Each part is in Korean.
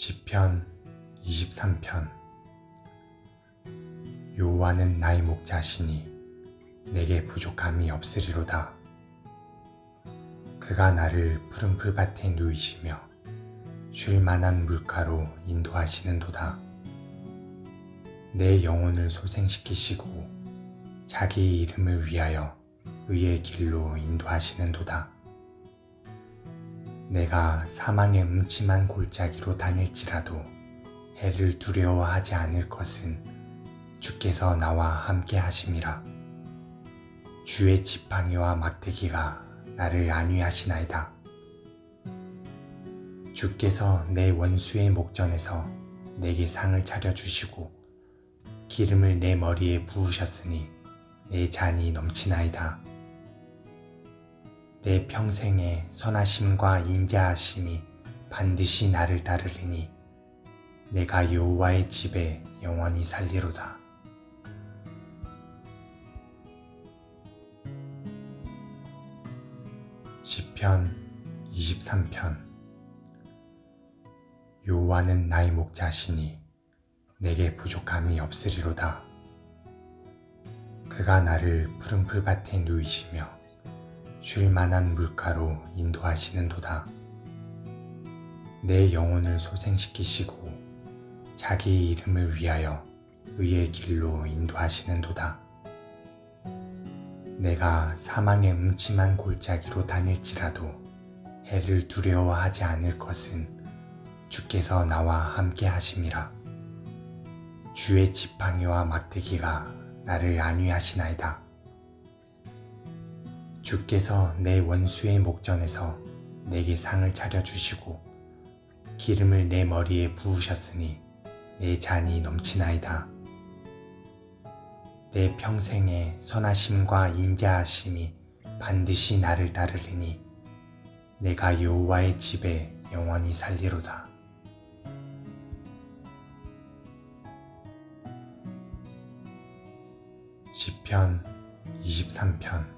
시편 23편 여호와는 나의 목자시니 내게 부족함이 없으리로다. 그가 나를 푸른 풀밭에 누이시며 쉴 만한 물가로 인도하시는도다. 내 영혼을 소생시키시고 자기 이름을 위하여 의의 길로 인도하시는도다. 내가 사망의 음침한 골짜기로 다닐지라도 해를 두려워하지 않을 것은 주께서 나와 함께 하심이라. 주의 지팡이와 막대기가 나를 안위하시나이다. 주께서 내 원수의 목전에서 내게 상을 차려 주시고 기름을 내 머리에 부으셨으니 내 잔이 넘치나이다. 내 평생에 선하심과 인자하심이 반드시 나를 따르리니 내가 여호와의 집에 영원히 살리로다. 시편 23편 여호와는 나의 목자시니 내게 부족함이 없으리로다. 그가 나를 푸른 풀밭에 누이시며 쉴 만한 물가로 인도하시는도다. 내 영혼을 소생시키시고 자기 이름을 위하여 의의 길로 인도하시는도다. 내가 사망의 음침한 골짜기로 다닐지라도 해를 두려워하지 않을 것은 주께서 나와 함께 하심이라. 주의 지팡이와 막대기가 나를 안위하시나이다. 주께서 내 원수의 목전에서 내게 상을 차려 주시고 기름을 내 머리에 부으셨으니 내 잔이 넘치나이다. 내 평생에 선하심과 인자하심이 반드시 나를 따르리니 내가 여호와의 집에 영원히 살리로다. 시편 23편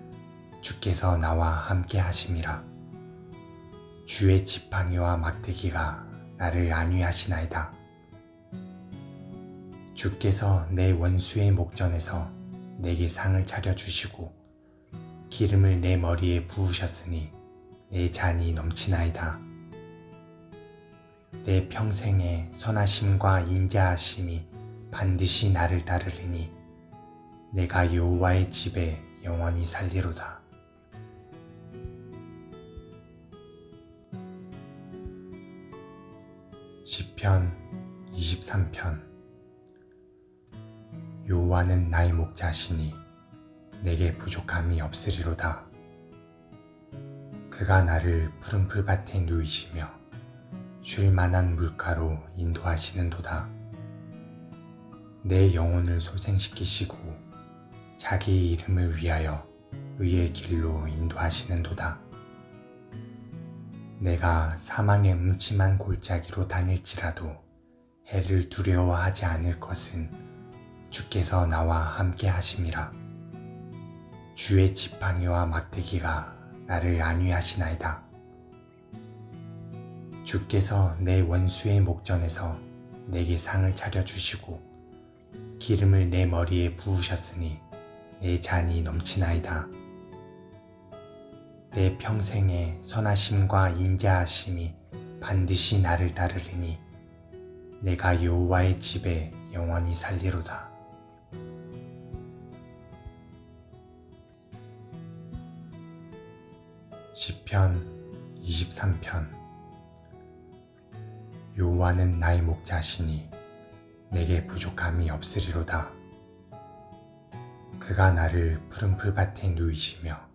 주께서 나와 함께 하심이라. 주의 지팡이와 막대기가 나를 안위하시나이다. 주께서 내 원수의 목전에서 내게 상을 차려주시고 기름을 내 머리에 부으셨으니 내 잔이 넘치나이다. 내 평생에 선하심과 인자하심이 반드시 나를 따르리니 내가 여호와의 집에 영원히 살리로다. 시편 23편 여호와는 나의 목자시니 내게 부족함이 없으리로다. 그가 나를 푸른 풀밭에 누이시며 쉴 만한 물가로 인도하시는도다. 내 영혼을 소생시키시고 자기 이름을 위하여 의의 길로 인도하시는도다. 내가 사망의 음침한 골짜기로 다닐지라도 해를 두려워하지 않을 것은 주께서 나와 함께 하심이라. 주의 지팡이와 막대기가 나를 안위하시나이다. 주께서 내 원수의 목전에서 내게 상을 차려주시고 기름을 내 머리에 부으셨으니 내 잔이 넘치나이다. 내 평생에 선하심과 인자하심이 반드시 나를 따르리니 내가 여호와의 집에 영원히 살리로다. 시편 23편 여호와는 나의 목자시니 내게 부족함이 없으리로다. 그가 나를 푸른 풀밭에 누이시며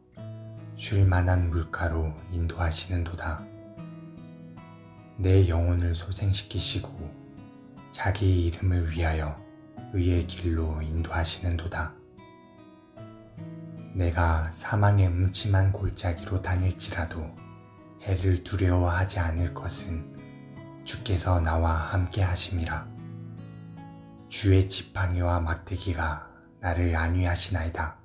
쉴 만한 물가로 인도하시는도다. 내 영혼을 소생시키시고 자기 이름을 위하여 의의 길로 인도하시는도다. 내가 사망의 음침한 골짜기로 다닐지라도 해를 두려워하지 않을 것은 주께서 나와 함께 하심이라. 주의 지팡이와 막대기가 나를 안위하시나이다.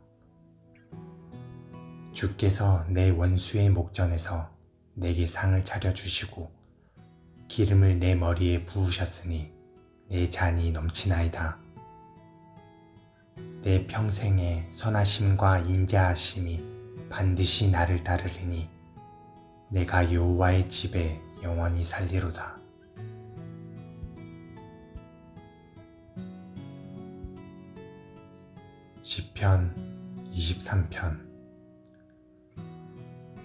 주께서 내 원수의 목전에서 내게 상을 차려 주시고 기름을 내 머리에 부으셨으니 내 잔이 넘치나이다. 내 평생에 선하심과 인자하심이 반드시 나를 따르리니 내가 여호와의 집에 영원히 살리로다. 시편 23편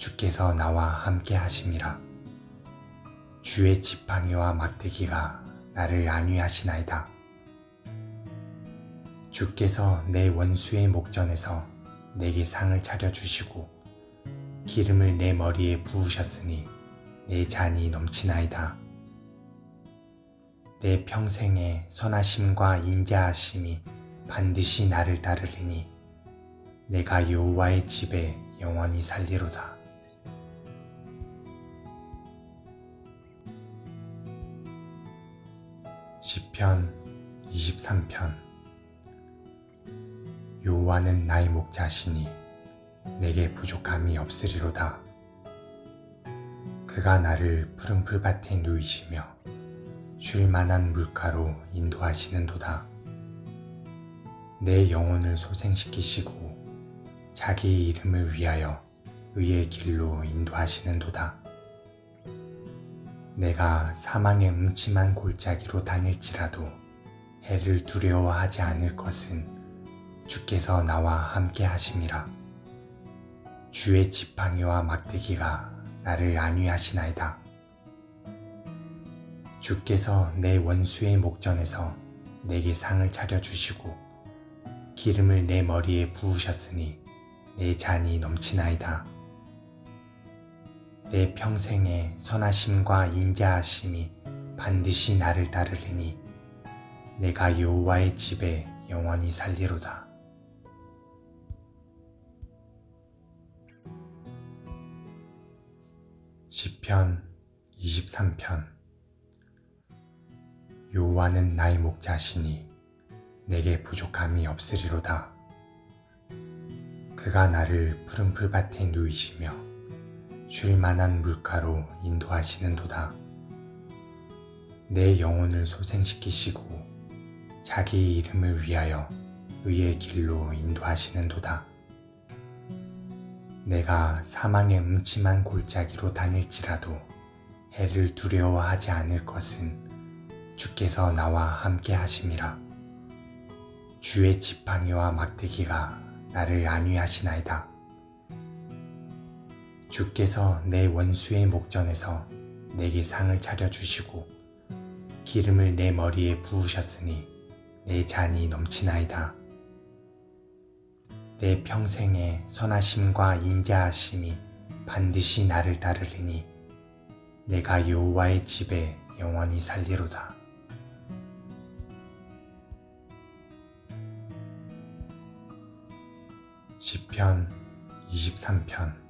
주께서 나와 함께 하심이라. 주의 지팡이와 막대기가 나를 안위하시나이다. 주께서 내 원수의 목전에서 내게 상을 차려주시고 기름을 내 머리에 부으셨으니 내 잔이 넘치나이다. 내 평생에 선하심과 인자하심이 반드시 나를 따르리니 내가 여호와의 집에 영원히 살리로다. 시편 23편 여호와는 나의 목자시니 내게 부족함이 없으리로다. 그가 나를 푸른 풀밭에 누이시며 쉴 만한 물가로 인도하시는도다. 내 영혼을 소생시키시고 자기 이름을 위하여 의의 길로 인도하시는도다. 내가 사망의 음침한 골짜기로 다닐지라도 해를 두려워하지 않을 것은 주께서 나와 함께 하심이라. 주의 지팡이와 막대기가 나를 안위하시나이다. 주께서 내 원수의 목전에서 내게 상을 차려주시고 기름을 내 머리에 부으셨으니 내 잔이 넘치나이다. 내 평생에 선하심과 인자하심이 반드시 나를 따르리니 내가 여호와의 집에 영원히 살리로다. 시편 23편 여호와는 나의 목자시니 내게 부족함이 없으리로다. 그가 나를 푸른 풀밭에 누이시며 쉴 만한 물가로 인도하시는도다. 내 영혼을 소생시키시고 자기 이름을 위하여 의의 길로 인도하시는도다. 내가 사망의 음침한 골짜기로 다닐지라도 해를 두려워하지 않을 것은 주께서 나와 함께 하심이라. 주의 지팡이와 막대기가 나를 안위하시나이다. 주께서 내 원수의 목전에서 내게 상을 차려주시고 기름을 내 머리에 부으셨으니 내 잔이 넘치나이다. 내 평생에 선하심과 인자하심이 반드시 나를 따르리니 내가 여호와의 집에 영원히 살리로다. 시편 23편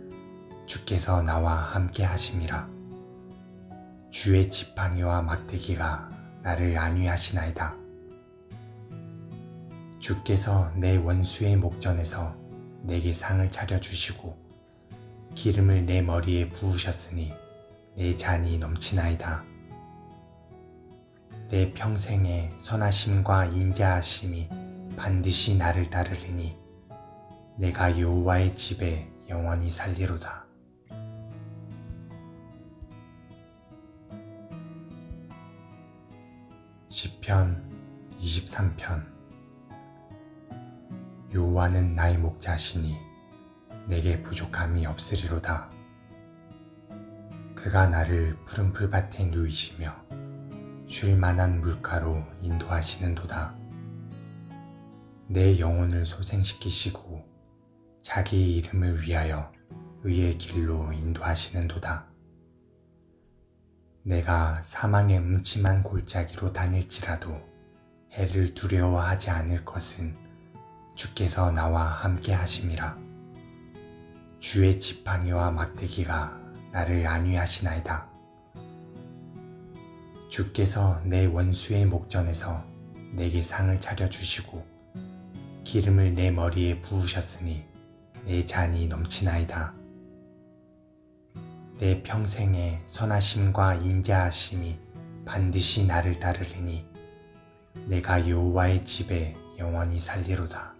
주께서 나와 함께 하심이라. 주의 지팡이와 막대기가 나를 안위하시나이다. 주께서 내 원수의 목전에서 내게 상을 차려주시고 기름을 내 머리에 부으셨으니 내 잔이 넘치나이다. 내 평생에 선하심과 인자하심이 반드시 나를 따르리니 내가 여호와의 집에 영원히 살리로다. 시편 23편 여호와는 나의 목자시니 내게 부족함이 없으리로다. 그가 나를 푸른 풀밭에 누이시며 쉴 만한 물가로 인도하시는도다. 내 영혼을 소생시키시고 자기 이름을 위하여 의의 길로 인도하시는도다. 내가 사망의 음침한 골짜기로 다닐지라도 해를 두려워하지 않을 것은 주께서 나와 함께 하심이라. 주의 지팡이와 막대기가 나를 안위하시나이다. 주께서 내 원수의 목전에서 내게 상을 차려 주시고 기름을 내 머리에 부으셨으니 내 잔이 넘치나이다. 내 평생에 선하심과 인자하심이 반드시 나를 따르리니 내가 여호와의 집에 영원히 살리로다.